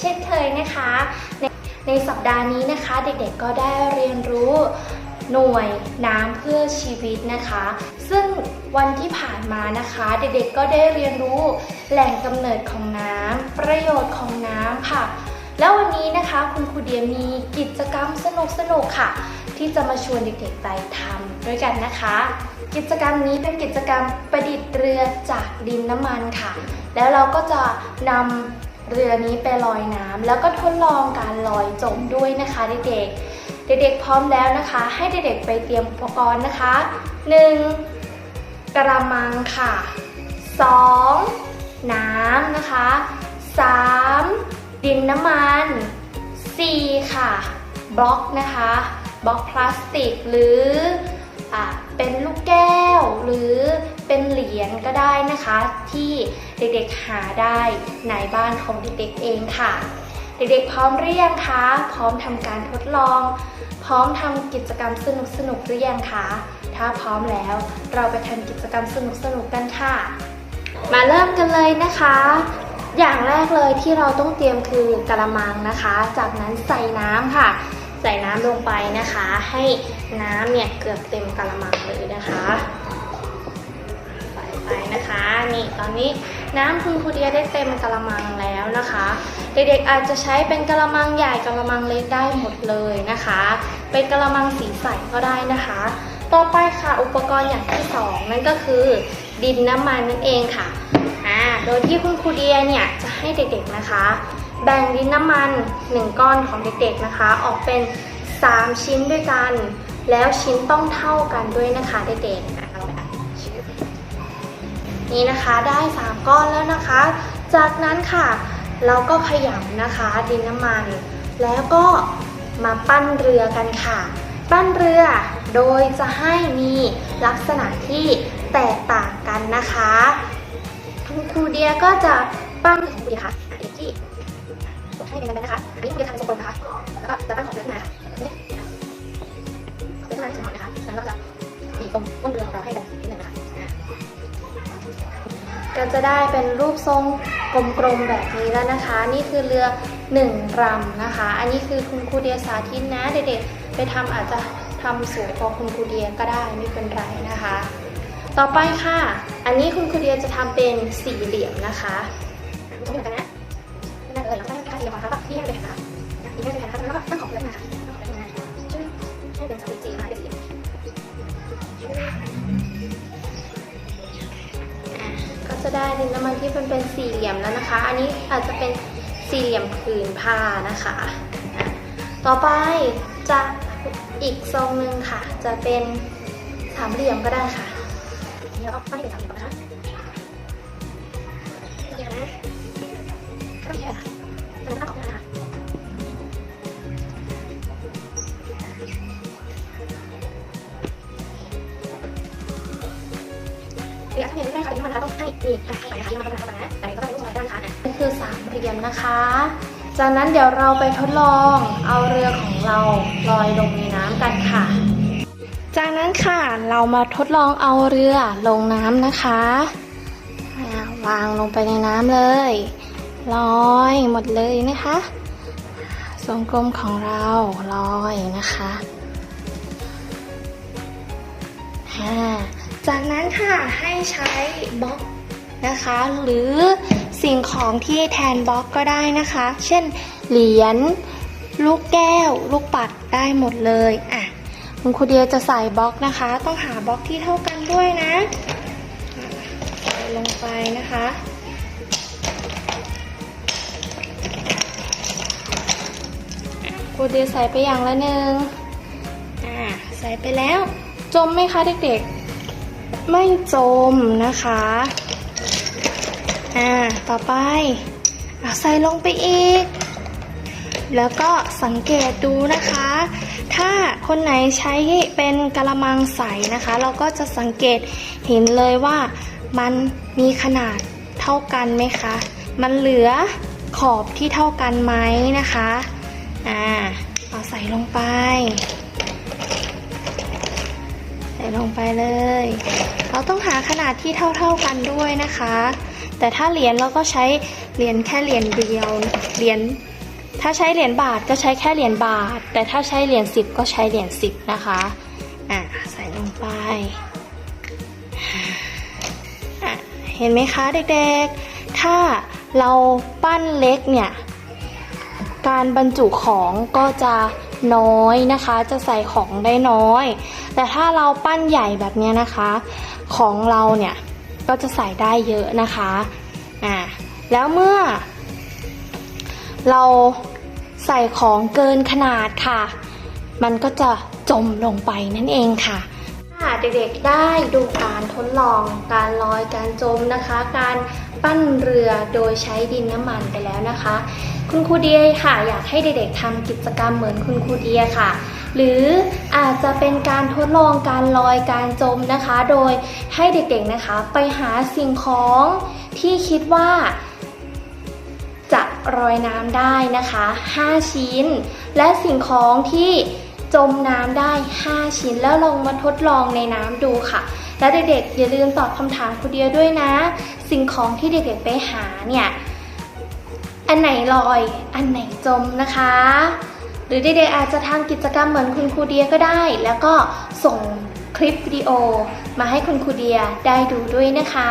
เช่นเคยนะคะในในสัปดาห์นี้นะคะ เด็กๆก็ได้เรียนรู้หน่วยน้ำเพื่อชีวิตนะคะ ซึ่งวันที่ผ่านมานะคะ เด็กๆก็ได้เรียนรู้แหล่งกำเนิดของน้ำประโยชน์ของน้ำค่ะ แล้ววันนี้นะคะคุณครูเดียมีกิจกรรมสนุกๆค่ะ ที่จะมาชวนเด็กๆไปทำด้วยกันนะคะ กิจกรรมนี้เป็นกิจกรรมประดิษฐ์เรือจากดินน้ำมันค่ะ แล้วเราก็จะนำ เรือนี้ไปลอยน้ำแล้วก็ทดลองการลอยจมด้วยนะคะเด็กๆ เด็กๆพร้อมแล้วนะคะ ให้เด็กๆไปเตรียมอุปกรณ์นะคะ 1. กระมังค่ะ 2. น้ำนะคะ 3. ดินน้ำมัน 4. ค่ะบล็อกนะคะบล็อกพลาสติกหรืออ่า เป็นลูกแก้ว หรือเป็นเหรียญก็ได้นะคะ ที่เด็กๆหาได้ในบ้านของเด็กๆเองค่ะ เด็กๆพร้อมหรือยังคะ พร้อมทำการทดลอง พร้อมทำกิจกรรมสนุกๆหรือยังคะถ้าพร้อมแล้วเราไปทำกิจกรรมสนุกๆกันค่ะ มาเริ่มกันเลยนะคะ อย่างแรกเลยที่เราต้องเตรียมคือกระมังนะคะ จากนั้นใส่น้ำค่ะ ใส่น้ำลงไปนะคะ ให้น้ำเนี่ยเกือบเต็มกระมังเลยนะคะใส่ไปนะคะนี่ตอนนี้น้ำคุณครูเดียได้เต็มกระมังแล้วนะคะ เด็กๆอาจจะใช้เป็นกระมังใหญ่กระมังเล็กได้หมดเลยนะคะ เป็นกระมังสีใสก็ได้นะคะ ต่อไปค่ะอุปกรณ์อย่างที่สองนั่นก็คือดินน้ำมันนั่นเองค่ะอ่าโดยที่คุณครูเดียเนี่ยจะให้เด็กๆนะคะ แบ่งดินน้ำมัน 1 ก้อนของเด็กๆนะคะ ออกเป็น 3 ชิ้นด้วยกัน แล้วชิ้นต้องเท่ากันด้วยนะคะเด็กๆนี่นะคะได้ 3 ก้อนแล้วนะคะ จากนั้นค่ะ เราก็ขยำนะคะดินน้ำมัน แล้วก็มาปั้นเรือกันค่ะ ปั้นเรือโดยจะให้มีลักษณะที่แตกต่างกันนะคะคุณครูเดียก็จะปั้นของครูเดียค่ะ ให้เป็นกันนะคะ อันนี้ครูเดียทำเป็นทรงกลมนะคะ แล้วก็จะปั้นของเรือขึ้นมาค่ะนี่เป็นขนาดที่สมองนะคะ แล้วก็จะบีบตรงก้นเรือของเราให้กันนิดนึงนะคะก็จะได้เป็นรูปทรงกลมๆแบบนี้แล้วนะคะ นี่คือเรือ1ลำนะคะ อันนี้คือคุณครูเดียสาธิตนะเด็กๆไปทำอาจจะทำสวยกว่าคุณครูเดียก็ได้ไม่เป็นไรนะคะ ต่อไปค่ะ อันนี้คุณครูเดียจะทำเป็นสี่เหลี่ยมนะคะจะเหมือนกันนะ ของเขาแบบที่ให้เป็นแผ่นนะคะที่ให้เป็นแผ่นะคะแล้วก็ตั้งของเรือมาค่ะตั้งของเรือมาช่วยให้เป็นสามสีมาเป็นสี่เหลี่ยมก็จะได้ดินน้ำมันที่เป็นเป็นสี่เหลี่ยมแล้วนะคะ อันนี้อาจจะเป็นสี่เหลี่ยมผืนผ้านะคะ ต่อไปจะอีกทรงหนึ่งค่ะ จะเป็นสามเหลี่ยมก็ได้ค่ะเดี๋ยวเอาปั้นให้เป็นสามเหลี่ยมก่อนนะคะเดี๋ยวนะก็ไม่ใช่ค่องนะคะ เดี๋ยวถ้าเห็นไม่ได้ค่ะดินน้ำมันนะคะต้องให้นี่ค่ะใส่ค่ะดินน้ำมันเข้าไปนะแต่ก็ต้องรูปมาด้านค่ะนี่คือสามเหลี่ยมนะคะ จากนั้นเดี๋ยวเราไปทดลองเอาเรือของเราลอยลงในน้ำกันค่ะ จากนั้นค่ะเรามาทดลองเอาเรือลงน้ำนะคะ วางลงไปในน้ำเลย ลอยหมดเลยนะคะทรงกลมของเราลอยนะคะจากนั้นค่ะให้ใช้บล็อกนะคะ หรือสิ่งของที่แทนบล็อกก็ได้นะคะ เช่นเหรียญลูกแก้ว ลูกปัดได้หมดเลยอะคุณครูเดียจะใส่บล็อกนะคะ ต้องหาบล็อกที่เท่ากันด้วยนะใส่ลงไปนะคะ ครูเดียใส่ไปอย่างละหนึ่งอ่าใส่ไปแล้ว จมไหมคะเด็กๆ ไม่จมนะคะอ่าต่อไปเอาใส่ลงไปอีก แล้วก็สังเกตดูนะคะ ถ้าคนไหนใช้เป็นกระมังใสนะคะ เราก็จะสังเกตเห็นเลยว่ามันมีขนาดเท่ากันไหมคะ มันเหลือขอบที่เท่ากันไหมนะคะ อ่าเอาใส่ลงไป ใส่ลงไปเลย เราต้องหาขนาดที่เท่าๆกันด้วยนะคะ แต่ถ้าเหรียญเราก็ใช้เหรียญแค่เหรียญเดียว เหรียญถ้าใช้เหรียญบาทก็ใช้แค่เหรียญบาท แต่ถ้าใช้เหรียญสิบก็ใช้เหรียญสิบนะคะอะใส่ลงไปอะเห็นไหมคะเด็กๆ ถ้าเราปั้นเล็กเนี่ย การบรรจุของก็จะน้อยนะคะ จะใส่ของได้น้อย แต่ถ้าเราปั้นใหญ่แบบนี้นะคะ ของเราเนี่ยก็จะใส่ได้เยอะนะคะอ่าแล้วเมื่อ เราใส่ของเกินขนาดค่ะ มันก็จะจมลงไปนั่นเองค่ะค่ะเด็กๆได้ดูการทดลองการลอยการจมนะคะ การปั้นเรือโดยใช้ดินน้ำมันไปแล้วนะคะ คุณครูเดียค่ะ อยากให้เด็กๆทำกิจกรรมเหมือนคุณครูเดียค่ะ หรืออาจจะเป็นการทดลองการลอยการจมนะคะ โดยให้เด็กๆนะคะไปหาสิ่งของที่คิดว่าจะลอยน้ำได้นะคะ 5 ชิ้น และสิ่งของที่จมน้ำได้ 5 ชิ้น แล้วลองมาทดลองในน้ำดูค่ะ และเด็กๆอย่าลืมตอบคำถามครูเดียด้วยนะ สิ่งของที่เด็กๆไปหาเนี่ย อันไหนลอย อันไหนจมนะคะ หรือเด็กๆอาจจะทำกิจกรรมเหมือนคุณครูเดียก็ได้ แล้วก็ส่งคลิปวิดีโอมาให้คุณครูเดียได้ดูด้วยนะคะ